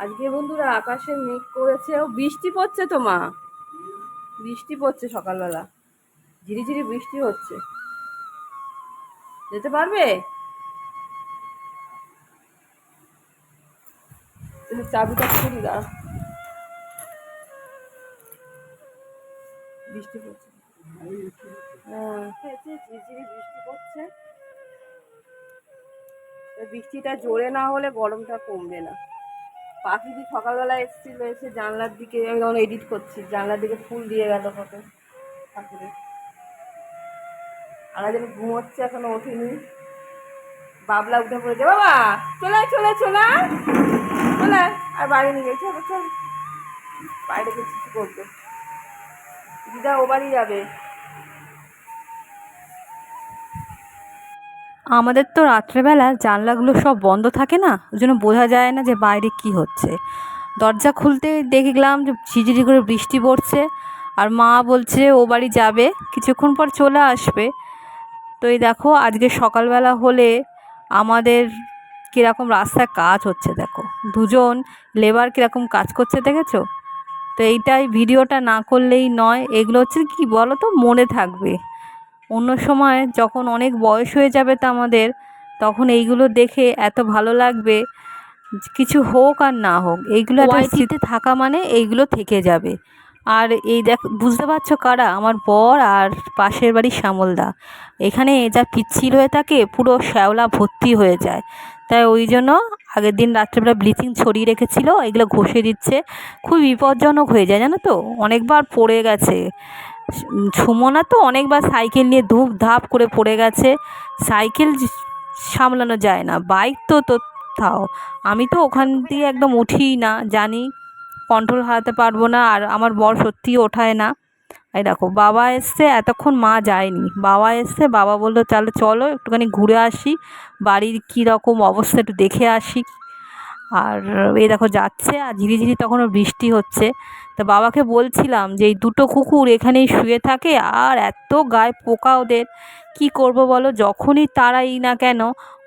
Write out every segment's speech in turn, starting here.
আজকে বন্ধুরা আকাশে মেঘ করেছে ও বৃষ্টি পড়ছে তো মা। বৃষ্টি পড়ছে সকালবেলা। ঝিরিঝিরি বৃষ্টি হচ্ছে। যেতে পারবে? চাবিটা খুলি দাঁড়া বৃষ্টি পড়ছে। হ্যাঁ। হয়েছে ঝিরিঝিরি বৃষ্টি পড়ছে। বৃষ্টিটা জোরে না হলে গরমটা কমবে না। পাখিটি সকালবেলা এসেছিল, এসে জানলার দিকে আমি তখন এডিট করছি, জানলার দিকে ফুল দিয়ে গেল কত ঠাকুরে আর যেন ঘুমোচ্ছে, এখনও ওঠেনি। বাবলা উঠে পড়েছে, বাবা, চলে চলে চলে। চলে আর বাড়ি নিয়ে গেছে বাইরে কিছু করবে। দিদা, ও বাড়ি যাবে। আমাদের তো রাত্রেবেলা জানলাগুলো সব বন্ধ থাকে না ওই জন্য বোঝা যায় না যে বাইরে কি হচ্ছে। দরজা খুলতে দেখলাম যে ঝিঝিরি করে বৃষ্টি পড়ছে, আর মা বলছে ও বাড়ি যাবে, কিছুক্ষণ পর চলে আসবে। তো এই দেখো, আজকে সকালবেলা হলে আমাদের কীরকম রাস্তায় কাজ হচ্ছে, দেখো। দুজন লেবার কীরকম কাজ করছে, দেখেছ? তো এইটাই ভিডিওটা না করলেই নয়, এগুলো হচ্ছে কি বলো তো মনে থাকবে। অন্য সময় যখন অনেক বয়স হয়ে যাবে তো আমাদের, তখন এইগুলো দেখে এত ভালো লাগবে, কিছু হোক আর না হোক, এইগুলো একটা স্মৃতি থাকা মানে এইগুলো থেকে যাবে। আর এই দেখ, বুঝতে পারছ কারা? আমার বর আর পাশের বাড়ির শ্যামলদা। এখানে যা পিচ্ছিল হয়ে থাকে, পুরো শ্যাওলা ভর্তি হয়ে যায়। তাই ওই জন্য আগের দিন রাত্রেবেলা ব্লিচিং ছড়িয়ে রেখেছিল, এগুলো ঘষে দিচ্ছে। খুব বিপজ্জনক হয়ে যায়, জানো তো? অনেকবার পড়ে গেছে। সুমনা তো অনেকবার সাইকেল নিয়ে ধূপ ধাপ করে পড়ে গেছে। সাইকেল সামলানো যায় না, বাইক তো তো তাও। আমি তো ওখান দিয়ে একদম উঠি না, জানি কন্ট্রোল হারাতে পারব না, আর আমার বর সত্যিই ওঠায় না। এই দেখো, বাবা এসছে, এতক্ষণ মা যায়নি। বাবা এসছে, বাবা বলল, তাহলে চলো, একটুখানি ঘুরে আসি, বাড়ির কী রকম অবস্থা একটু দেখে আসি। আর এই দেখো, যাচ্ছে, আর ঝিরিঝিরি তখনও বৃষ্টি হচ্ছে। তো বাবাকে বলছিলাম যে এই দুটো কুকুর এখানেই শুয়ে থাকে আর এত গায়ে পোকা ওদের। কি করব বলো? যখনই তারাই না কেন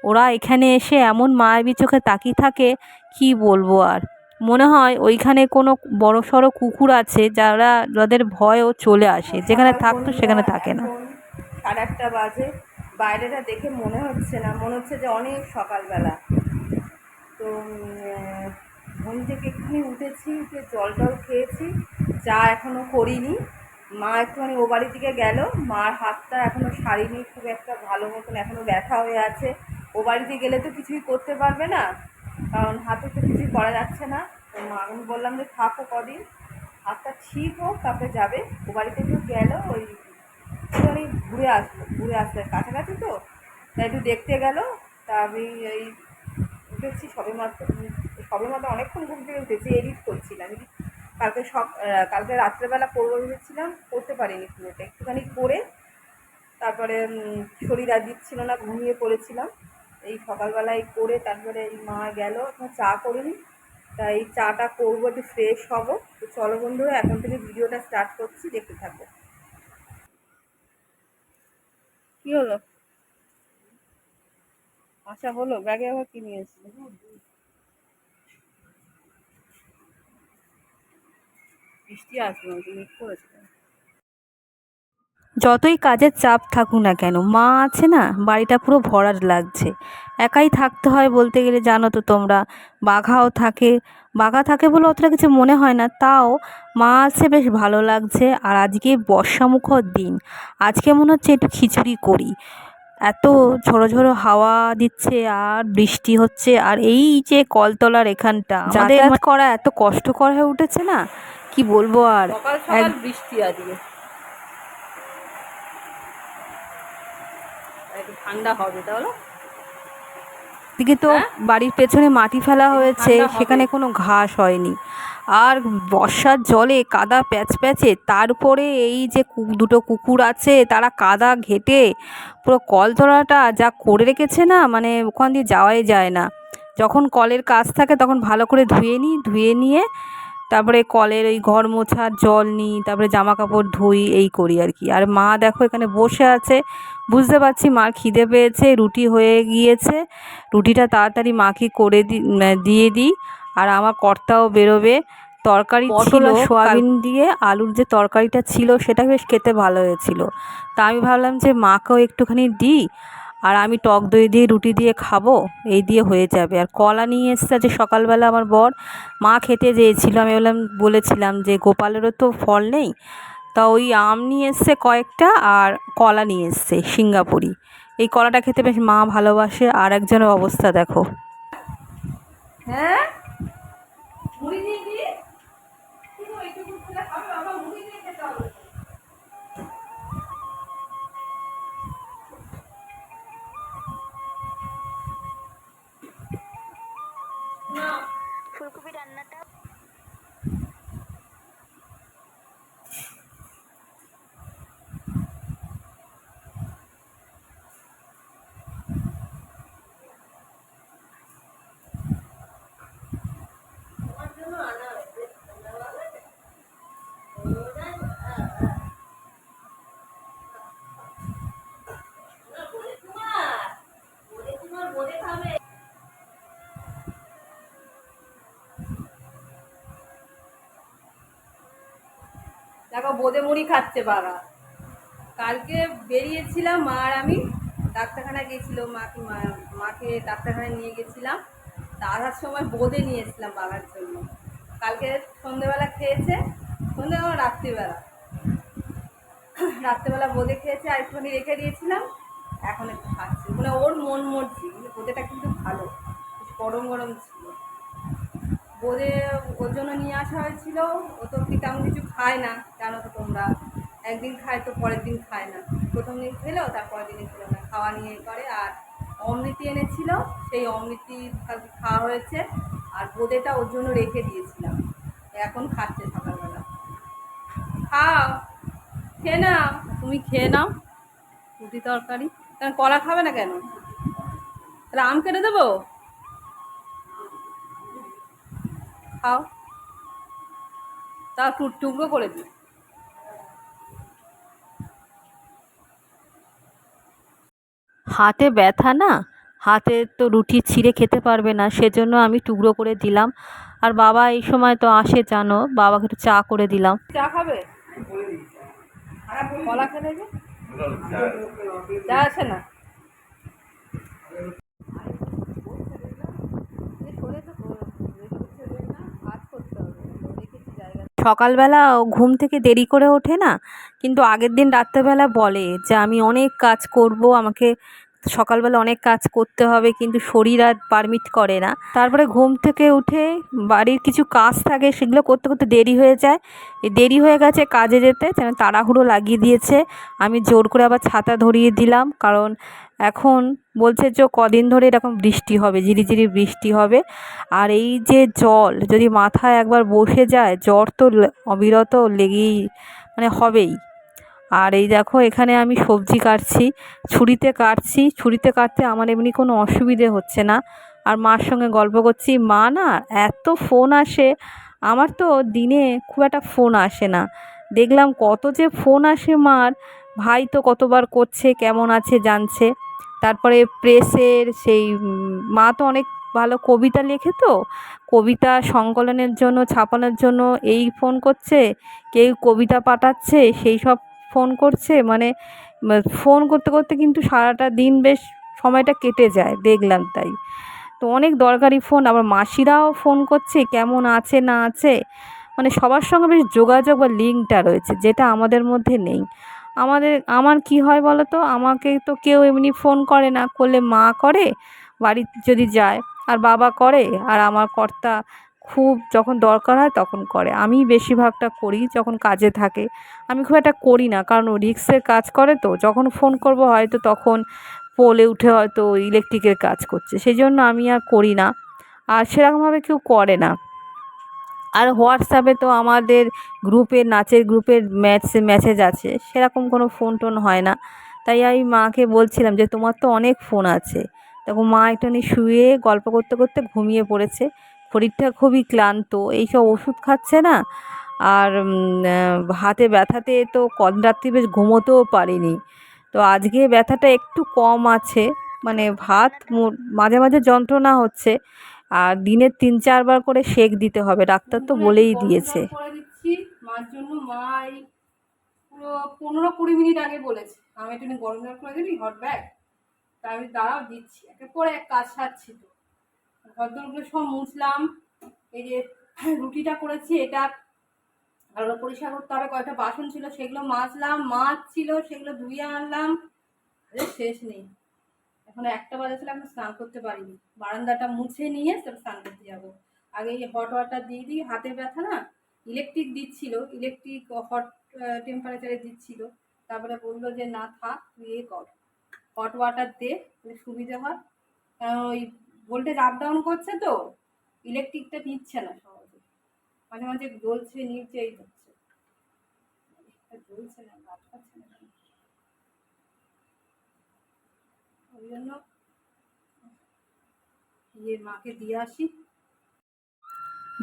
ওরা এখানে এসে এমন মায়াবী চোখে তাকিয়ে থাকে কি বলব আর? মনে হয় ওইখানে কোনো বড় সড়ো কুকুর আছে যারা যাদের ভয়ও চলে আসে। যেখানে থাকতো সেখানে থাকে না। সাড়ে আটটা বাজে। বাইরেটা দেখে মনে হচ্ছে না। মনে হচ্ছে যে অনেক সকালবেলা। তো ঘুম থেকে এক্ষুনি উঠেছি, উঠে জলটাও খেয়েছি, চা এখনও করিনি। মা একটুখানি ও বাড়ির দিকে গেল, মার হাতটা এখনও সারিনি, খুব একটা ভালো মতন এখনও ব্যথা হয়ে আছে। ও বাড়িতে গেলে তো কিছুই করতে পারবে না, কারণ হাতে তো কিছুই করা যাচ্ছে না। তো মা, আমি বললাম যে থাকো কদিন, হাতটা ঠিক হোক, তারপরে যাবে। ও বাড়িতে একটু গেল, ওই একটুখানি ঘুরে আসলো, ঘুরে আসলে কাছাকাছি তো, তাই একটু দেখতে গেল। তা আমি এই উঠেছি সবে মাত্র। সবে মাত্র অনেকক্ষণ ঘুম থেকে উঠেছি এডিট করছিলাম। কালকে সব কালকে রাত্রেবেলা করব ভেবেছিলাম করতে পারিনি পুরোটা। একটুখানি করে তারপরে শরীর আর দিচ্ছিল না, ঘুমিয়ে পড়েছিলাম। এই সকালবেলায় করে তারপরে এই মা গেল, এখন চা করিনি। তাই চাটা করব, একটু ফ্রেশ হব। তো চলো বন্ধুরা, এখন থেকে ভিডিওটা স্টার্ট করছি, দেখতে থাকব। কি হলো? আশা হলো, ব্যাগে আবার কি নিয়ে এসেছি বৃষ্টি আসবে না তুমি করেছ যতই কাজের চাপ থাকুক না কেন মা আছে না বাড়িটা পুরো ভরাট লাগছে। একাই থাকতে হয় বলতে গেলে জানো তো তোমরা বাঘাও থাকে। বাঘা থাকে বলে অতটা কিছু মনে হয় না তাও মা আছে বেশ ভালো লাগছে আর আজকে বর্ষামুখর দিন। আজকে মনে হচ্ছে একটু খিচুড়ি করি। এত ঝোড়ো ঝোড়ো হাওয়া দিচ্ছে আর বৃষ্টি হচ্ছে আর এই যে কলতলার এখানটা যাতায়াত করা এত কষ্টকর হয়ে উঠেছে না? কি বলব আর? বৃষ্টি আজকে। ঠান্ডা হবে তাহলে? দিকে তো হ্যাঁ? বাড়ির পেছনে মাটি ফেলা হয়েছে সেখানে কোনো ঘাস হয়নি। আর বর্ষার জলে কাদা প্যাচ প্যাচে তারপরে এই যে দুটো কুকুর আছে তারা কাদা ঘেটে পুরো কলতলাটা যা করে রেখেছে না মানে ওখান দিয়ে যাওয়াই যায় না। যখন কলের কাজ থাকে তখন ভালো করে ধুয়ে নিই ধুয়ে নিয়ে তারপরে কলের ওই ঘর মোছার জল নিই তারপরে জামা কাপড় ধুই এই করি আর কি। আর মা দেখো এখানে বসে আছে বুঝতে পারছি মা খিদে পেয়েছে রুটি হয়ে গিয়েছে। রুটিটা তাড়াতাড়ি মাকে করে দি দিয়ে দিই আর আমার কর্তাও বেরোবে। তরকারি ছিল সোয়াবিন দিয়ে আলুর যে তরকারিটা ছিল সেটা বেশ খেতে ভালো হয়েছিল। তা আমি ভাবলাম যে মাকেও একটুখানি দিই আর আমি টক দই দিয়ে, রুটি দিয়ে খাব, এই দিয়ে হয়ে যাবে। আর কলা নিয়ে এসছে যে সকালবেলা আমার বর, মা খেতে চেয়েছিল, আমি বললাম, বলেছিলাম যে গোপালেরও তো ফল নেই। তা ওই আম নিয়ে এসছে কয়েকটা আর কলা নিয়ে এসছে, সিঙ্গাপুরি। এই কলাটা খেতে বেশ মা ভালোবাসে, আর একজনের অবস্থা দেখো। হ্যাঁ? No. দেখো বোদে মুড়ি খাচ্ছে বাবা। কালকে বেরিয়েছিলাম মা আর আমি ডাক্তারখানায় গেছিল মাকে মাকে ডাক্তারখানায় নিয়ে গেছিলাম আসার সময় বোদে নিয়ে এসেছিলাম বাবার জন্য। কালকে সন্ধেবেলা খেয়েছে, সন্ধেবেলা রাত্রিবেলা। রাত্রেবেলা বোদে খেয়েছে, আর একটুখানি রেখে দিয়েছিলাম, এখন একটু খাচ্ছি। মানে ওর মন মর্জি মানে বোদেটা কিন্তু ভালো গরম গরম ছিল। বোদে ওর জন্য নিয়ে আসা হয়েছিল। ও তো কি তেমন কিছু খায় না। জানো তো তোমরা, একদিন খায় তো পরের দিন খায় না। প্রথম দিন খেলো, তারপরের দিনে খেলো না। খাওয়া নিয়ে করে, আর অমৃতি এনেছিল। সেই অমৃতি খাওয়া হয়েছে। আর বোদেটা ওর জন্য রেখে দিয়েছিলাম। এখন খাচ্ছে সকালবেলা। খাও। খেয়ে নাও। তুমি খেয়ে নাও। রুটি তরকারি। কেন, কলা খাবে না কেন? তাহলে আম কেটে দেবো? খাও। তা টু- টুকরো করে দিই হাতে ব্যথা না? হাতে তো রুটি ছিঁড়ে খেতে পারবে না সেজন্য আমি টুকরো করে দিলাম। আর বাবা এই সময় তো আসে জানো বাবাকে একটু চা করে দিলাম। চা খাবে? কলা খেলে যে? আছে না? সকালবেলা ঘুম থেকে দেরি করে ওঠে না, কিন্তু আগের দিন রাত্রেবেলা বলে যে আমি অনেক কাজ করব, আমাকে সকালবেলা অনেক কাজ করতে হবে, কিন্তু শরীর আর পারমিট করে না। তারপরে ঘুম থেকে উঠে বাড়ির কিছু কাজ থাকে, সেগুলো করতে করতে দেরি হয়ে যায়। দেরি হয়ে গেছে কাজে যেতে, যেন তাড়াহুড়ো লাগিয়ে দিয়েছে। আমি জোর করে আবার ছাতা ধরিয়ে দিলাম, কারণ এখন বলছে যে কদিন ধরে এরকম বৃষ্টি হবে, ঝিরিঝিরি বৃষ্টি হবে। আর এই যে জল, যদি মাথায় একবার বসে যায়, জ্বর তো অবিরত লেগেই মানে হবেই। আর এই দেখো, এখানে আমি সবজি কাটছি, ছুরিতে কাটছি। ছুরিতে কাটতে আমার এমনি কোনো অসুবিধে হচ্ছে না। আর মার সঙ্গে গল্প করছি, মা না, এত ফোন আসে। আমার তো দিনে খুব একটা ফোন আসে না। দেখলাম কত যে ফোন আসে মার। ভাই তো কতবার করছে, কেমন আছে জানছে। তারপরে প্রেসের সেই মা তো অনেক ভালো কবিতা লেখে তো। কবিতা সংকলনের জন্য, ছাপানোর জন্য এই ফোন করছে, কেউ কবিতা পাঠাচ্ছে, সেই সব ফোন করছে। মানে ফোন করতে করতে কিন্তু সারাটা দিন বেশ সময়টা কেটে যায়, দেখলাম তাই। তো অনেক দরকারি ফোন, আবার মাসিরাও ফোন করছে, কেমন আছে না আছে। মানে সবার সঙ্গে বেশ যোগাযোগ বা লিঙ্কটা রয়েছে, যেটা আমাদের মধ্যে নেই। আমাদের, আমার কি হয় বলো তো আমাকে তো কেউ এমনি ফোন করে না। করলে মা করে বাড়ি যদি যায়, আর বাবা করে, আর আমার কর্তা খুব যখন দরকার হয় তখন করে। আমি বেশিরভাগটা করি যখন কাজে থাকে। আমি খুব একটা করি না, কারণ রিক্সের কাজ করে তো। যখন ফোন করব হয়তো তখন পোলে উঠে হয়তো ইলেকট্রিকের কাজ করছে। সেই জন্য আমি আর করি না। আর সেরকমভাবে কেউ করে না। আর হোয়াটসঅ্যাপে তো আমাদের গ্রুপে, নাচের গ্রুপের ম্যাচ মেসেজ আছে। সেরকম কোনো ফোন টোন হয় না। তাই আমি মাকে বলছিলাম যে, তোমার তো অনেক ফোন আছে। তখন মা একটুখানি শুয়ে গল্প করতে করতে ঘুমিয়ে পড়েছে। শরীরটা খুবই ক্লান্ত। এইসব ওষুধ খাচ্ছে না। আর হাতে ব্যথাতে তো কদিন রাত্রি বেশ ঘুমোতেও পারিনি। তো আজকে ব্যথাটা একটু কম আছে। মানে ভাত মাঝে মাঝে যন্ত্রণা হচ্ছে। আর দিনে তিন, চারবার করে সেক দিতে হবে, ডাক্তার তো বলেই দিয়েছে। মার জন্য মা পুরো পনেরো কুড়ি মিনিট আগে বলেছে। আমি একটু গরম জল করে দিবি হট ব্যাগ তা আমি দাঁড়াও, দিচ্ছি। একে পরে এক কাজ সারছি তো। ঘরদোরগুলো সব মুছলাম। এই যে রুটিটা করেছি, এটা ভালো পরিষ্কার করতে হবে। কয়েকটা বাসন ছিল, সেগুলো মাজলাম, মাছ ছিল, সেগুলো ধুয়ে আনলাম। শেষ নেই। এখন একটা বাজে ছিল এখন স্নান করতে পারিনি। বারান্দাটা মুছে নিয়ে স্নান করতে যাব। আগে এই হট ওয়াটার দিয়ে দিই, হাতে ব্যথা না ইলেকট্রিক দিচ্ছিল ইলেকট্রিক হট টেম্পারেচারে দিচ্ছিল। তারপরে বলল যে, না থাক, তুই এ কর। হট ওয়াটার দে সুবিধা হয়। কারণ ওই ভোল্টেজ আপ ডাউন করছে তো ইলেকট্রিকটা নিচ্ছে না সহজে। মাঝে মাঝে জ্বলছে নিচে এই হচ্ছে জ্বলছে না কাজ করছে না কেন? ওই জন্য মাকে দিয়ে আসি।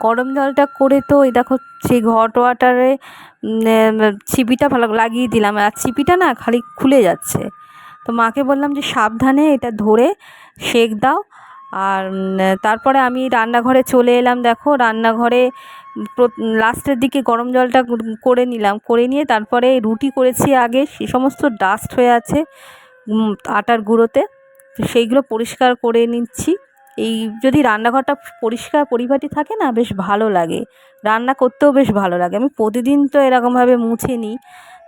গরম জলটা করে তো এই দেখো সেই হট ওয়াটারে ছিপিটা ভালো লাগিয়ে দিলাম। আর ছিপিটা না খালি খুলে যাচ্ছে। তো মাকে বললাম যে সাবধানে এটা ধরে সেক দাও। আর তারপরে আমি রান্নাঘরে চলে এলাম। দেখো রান্নাঘরে লাস্টের দিকে গরম জলটা করে নিলাম। করে নিয়ে তারপরে রুটি করেছি আগে। সে সমস্ত ডাস্ট হয়ে আছে। আটার গুঁড়োতে। সেইগুলো পরিষ্কার করে নিচ্ছি। এই যদি রান্নাঘরটা পরিষ্কার পরিপাটি থাকে না বেশ ভালো লাগে। রান্না করতেও বেশ ভালো লাগে। আমি প্রতিদিন তো এরকমভাবে মুছে নিই।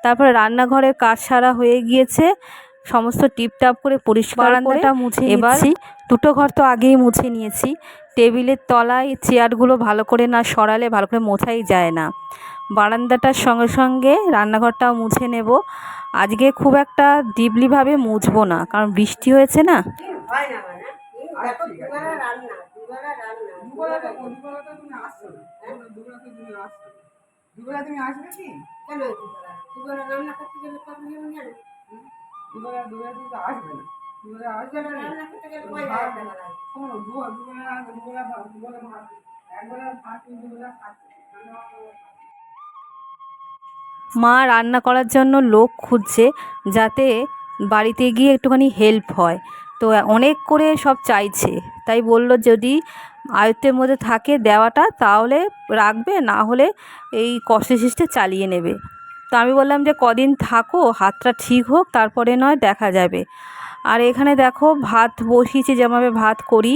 তারপরে রান্নাঘরের কাজ সারা হয়ে গিয়েছে। সমস্ত টিপটাপ করে পরিষ্কার বারান্দাটা মুছে এবার দুটো ঘর তো আগেই মুছে নিয়েছি। টেবিলের তলায় চেয়ারগুলো ভালো করে না সরালে ভালো করে মোছাই যায় না। বারান্দাটার সঙ্গে সঙ্গে রান্নাঘরটাও মুছে নেব। আজকে খুব একটা ডিপলিভাবে মুছবো না কারণ বৃষ্টি হয়েছে না হয় মানে মা রান্না করার জন্য লোক খুঁজছে যাতে বাড়িতে গিয়ে একটুখানি হেল্প হয়। তো অনেক করে সব চাইছে। তাই বলল যদি আয়ত্তের মধ্যে থাকে দেওয়াটা তাহলে রাখবে, না হলে এই কষ্টে সৃষ্টে চালিয়ে নেবে। তো আমি বললাম যে কদিন থাকো, হাতটা ঠিক হোক, তারপরে নয় দেখা যাবে। আর এখানে দেখো ভাত বসিয়েছি, যেভাবে ভাত করি।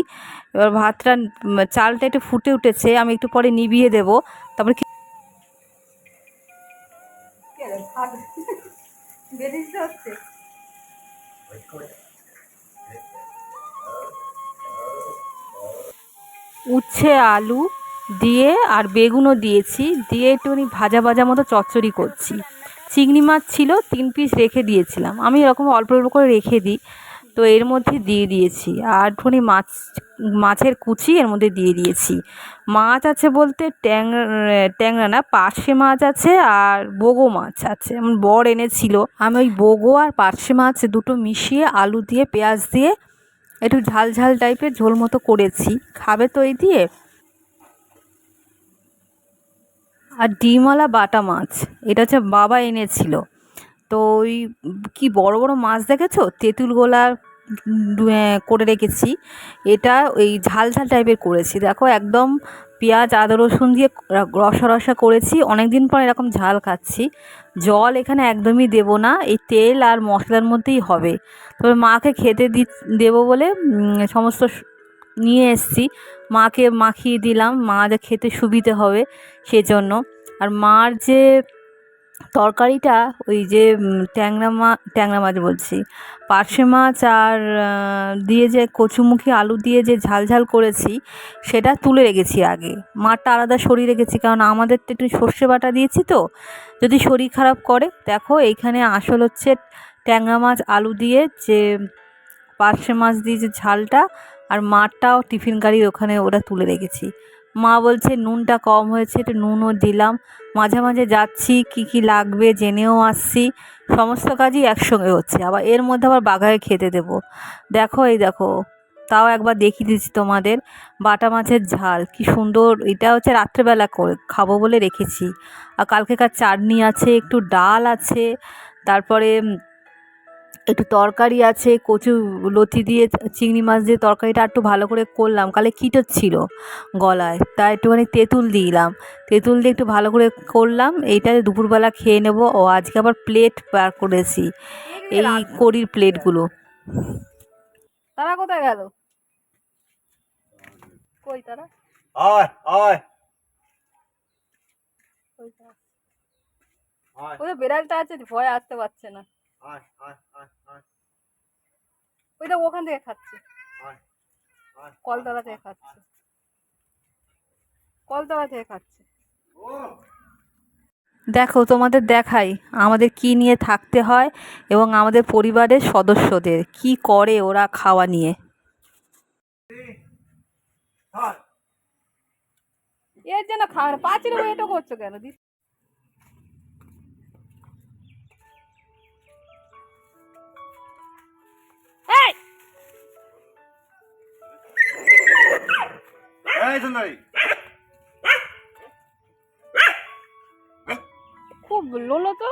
এবার ভাতটা চালটা একটু ফুটে উঠেছে, আমি একটু পরে নিভিয়ে দেবো। তারপরে হচ্ছে। উচ্ছে, আলু দিয়ে আর বেগুনও দিয়েছি, দিয়ে একটুখানি ভাজা ভাজা মতো চচ্চড়ি করছি। চিংড়ি মাছ ছিল, তিন পিস রেখে দিয়েছিলাম। আমি এরকম অল্প অল্প করে রেখে দিই, তো এর মধ্যে দিয়ে দিয়েছি। আর একটুখানি মাছ মাছের কুচি এর মধ্যে দিয়ে দিয়েছি। মাছ আছে বলতে ট্যাংরা ট্যাংরা না পার্শে মাছ আছে আর বোগো মাছ আছে। আমার বর এনেছিল। আমি ওই বোগো আর পার্শে মাছ দুটো মিশিয়ে আলু দিয়ে পেঁয়াজ দিয়ে একটু ঝাল ঝাল টাইপের ঝোল মতো করেছি। খাবে তো এই দিয়ে। আর ডিমওয়ালা বাটা মাছ এটা হচ্ছে বাবা এনেছিল। তো ওই কি বড় বড় মাছ দেখেছ? তেঁতুল আহ, করে রেখেছি। এটা ওই ঝাল ঝাল টাইপের করেছি। দেখো একদম পেঁয়াজ, আদা, রসুন দিয়ে রসা রসা করেছি। অনেক দিন পর এরকম ঝাল খাচ্ছি। জল এখানে একদমই দেবো না। এই তেল আর মশলার মধ্যেই হবে। তবে মাকে খেতে দি, দেবো বলে সমস্ত নিয়ে এসেছি। মাকে মাখিয়ে দিলাম। মা যা খেতে সুবিধে হবে সেজন্য। আর মার যে তরকারিটা, ওই যে ট্যাংরা মাছ ট্যাংরা মাছ বলছি। পার্শে মাছ আর দিয়ে যে কচুমুখী আলু দিয়ে যে ঝাল ঝাল করেছি, সেটা তুলে রেখেছি আগে। মারটা আলাদা সরিয়ে রেখেছি, কারণ আমাদের তো একটু সর্ষে বাটা দিয়েছি তো। যদি শরীর খারাপ করে, দেখো এইখানে আসল হচ্ছে ট্যাংরা মাছ, আলু দিয়ে যে পার্শে মাছ দিয়ে যে ঝালটা, আর মাঠটাও টিফিন গাড়ির ওখানে ওটা তুলে রেখেছি। মা বলছে, নুনটা কম হয়েছে, একটু নুনও দিলাম। মাঝে মাঝে যাচ্ছি, কি কি লাগবে জেনেও আসছি। সমস্ত কাজই একসঙ্গে হচ্ছে। আবার এর মধ্যে আবার বাঘায় খেতে দেব। দেখো এই দেখো, তাও একবার দেখিয়ে দিচ্ছি তোমাদের। বাটা মাছের ঝাল, কি সুন্দর। এটা হচ্ছে রাত্রেবেলা করে খাব বলে রেখেছি। আর কালকে কার চাটনি আছে, একটু ডাল আছে, তারপরে একটু তরকারি আছে কচু লতি দিয়ে চিংড়ি মাছ দিয়ে তরকারিটা একটু ভালো করে করলাম। কালে কিটোর ছিল গলায় তা একটুখানি তেঁতুল দিলাম। তেঁতুল দিয়ে একটু ভালো করে করলাম এইটা দুপুরবেলা খেয়ে নেব। ও আজকে আবার প্লেট বার করেছি এই কড়ির প্লেটগুলো তারা কোথায় গেল? কই তারা? আয় আয়। ওই বেড়ালটা আছে ভয় আসতে পারছে না। আয় আয় আয়। ওই তো ওখান থেকে খাচ্ছে। কলতলা থেকে খাচ্ছে। কলতলা থেকে খাচ্ছে। দেখো তোমাদের দেখাই আমাদের কি নিয়ে থাকতে হয় এবং আমাদের পরিবারের সদস্যদের কি করে ওরা খাওয়া নিয়ে। এর জন্য খাওয়া না পাঁচিল এটা করছ কেন? দিস এই! এই সুন্দরী। খুব লোলো তো।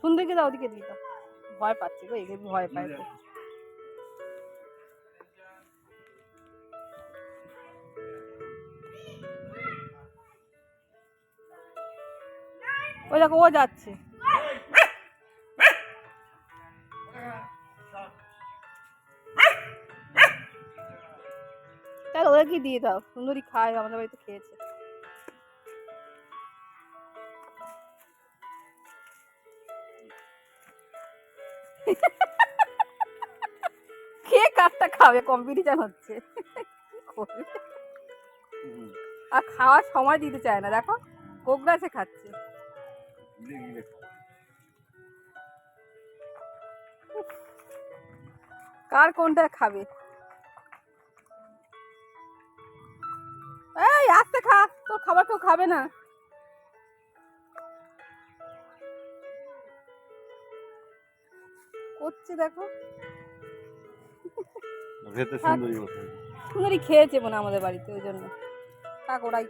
সুন্দরকে দাও ওদিকে দিই দাও। ভয় পাচ্ছে গো এগুলো ভয় পায় তো ওই দেখো ও যাচ্ছে। ওদেরকে দিয়ে দাও, সুন্দরী খায়, আমাদের বাড়িতে খেয়েছে। কে কারটা খাবে? কম্পিটিশন হচ্ছে। আর খাওয়ার সময় দিতে চায় না, দেখো কোকড়াছে খাচ্ছে। কার কোনটা খাবে? আস্তে খা তোর খাবার কেউ খাবে না। করছে দেখো। সুন্দরী খেয়েছে মনে আমাদের বাড়িতে ওই জন্য। থাক ওরাই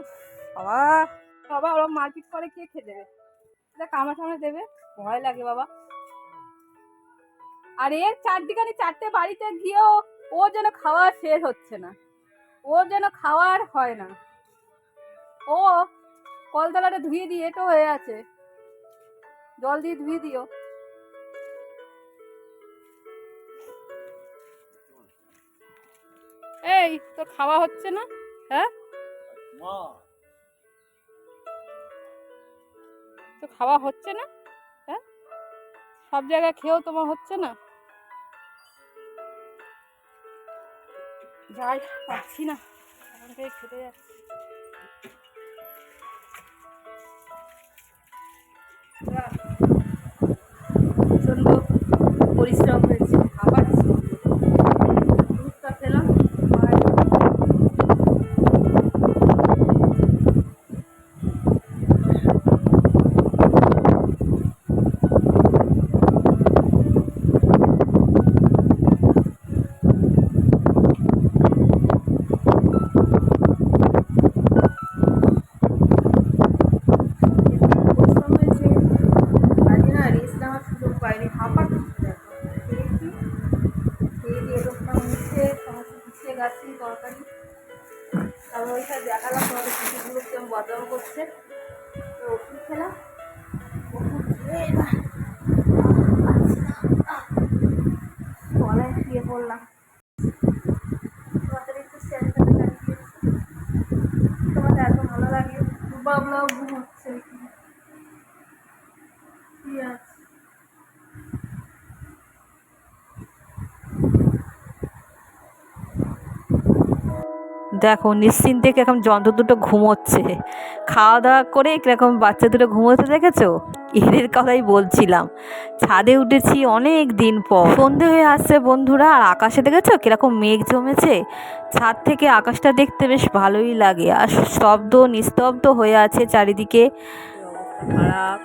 উফ, বাবা বাবা ওরা মারপিট করে কে খেয়ে দেবে? এটা কামড়া সামনে দেবে। ভয় লাগে বাবা। আর এর চারদিকানি চারটে বাড়িতে গিয়েও ও যেন খাওয়া শেষ হচ্ছে না। ও যেন খাওয়ার হয় না। ও কলতলাটা ধুয়ে দিয়ে এটো হয়ে আছে। জল দিয়ে ধুয়ে দিও। এই তো খাওয়া হচ্ছে না? হ্যাঁ? তো খাওয়া হচ্ছে না? হ্যাঁ? সব জায়গায় খেয়েও তোমার হচ্ছে না? যাই পাচ্ছি না। এখন খেতে যাচ্ছি। প্রচণ্ড পরিশ্রম হয়েছে আবার Love. blah দেখো, নিশ্চিন্তে কীরকম যন্ত্র দুটো ঘুমোচ্ছে? খাওয়া দাওয়া করে কীরকম বাচ্চা দুটো ঘুমোতে দেখেছ? এদের কথাই বলছিলাম। ছাদে উঠেছি অনেক দিন পর। সন্ধে হয়ে আসছে বন্ধুরা, আর আকাশে দেখেছ কীরকম মেঘ জমেছে? ছাদ থেকে আকাশটা দেখতে বেশ ভালোই লাগে, আর স্তব্ধ নিস্তব্ধ হয়ে আছে চারিদিকে। খারাপ।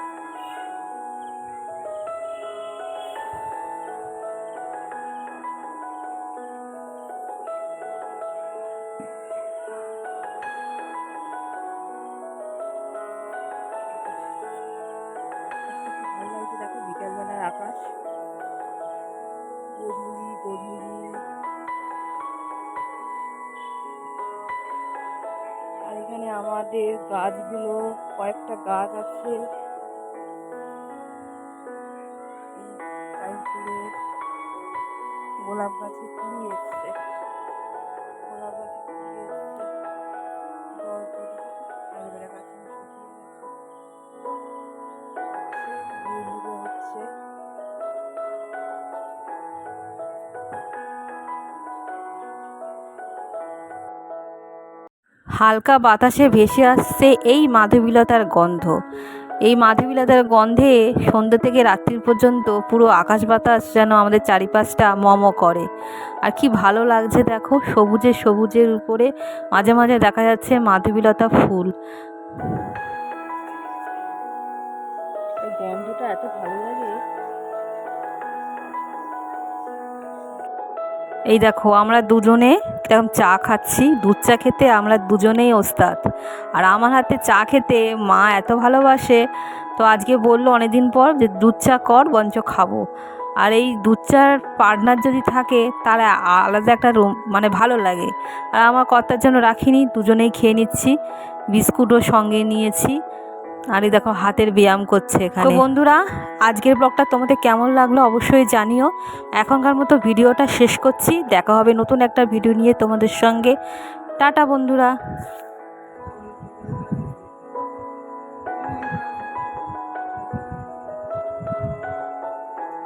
এখানে আমাদের গাছগুলো কয়েকটা গাছ আছে। হালকা বাতাসে ভেসে আসছে এই মাধবীলতার গন্ধ। এই মাধবীলতার গন্ধে সন্ধ্যে থেকে রাত্রির পর্যন্ত পুরো আকাশ বাতাস যেন আমাদের চারিপাশটা মম করে। আর কি ভালো লাগছে দেখো, সবুজে সবুজের উপরে মাঝে মাঝে দেখা যাচ্ছে মাধবীলতা ফুল। গন্ধটা এত ভালো এই দেখো, আমরা দুজনে কীরকম চা খাচ্ছি। দুধ চা খেতে আমরা দুজনেই ওস্তাদ। আর আমার হাতে চা খেতে মা এত ভালোবাসে, তো আজকে বলল অনেকদিন পর যে, দুধ চা কর বঞ্চ খাব। আর এই দুধ চার পার্টনার যদি থাকে, তাহলে আলাদা একটা রুম মানে ভালো লাগে। আর আমার কর্তার জন্য রাখিনি, দুজনেই খেয়ে নিচ্ছি। বিস্কুটও সঙ্গে নিয়েছি। আর এই দেখো হাতের ব্যায়াম করছে এখানে। তো বন্ধুরা আজকের ব্লগটা তোমাদের কেমন লাগল অবশ্যই জানিও। এখনকার মতো ভিডিওটা শেষ করছি। দেখা হবে নতুন একটা ভিডিও নিয়ে তোমাদের সঙ্গে। টাটা বন্ধুরা।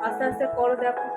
আস্তে আস্তে করো দেখো।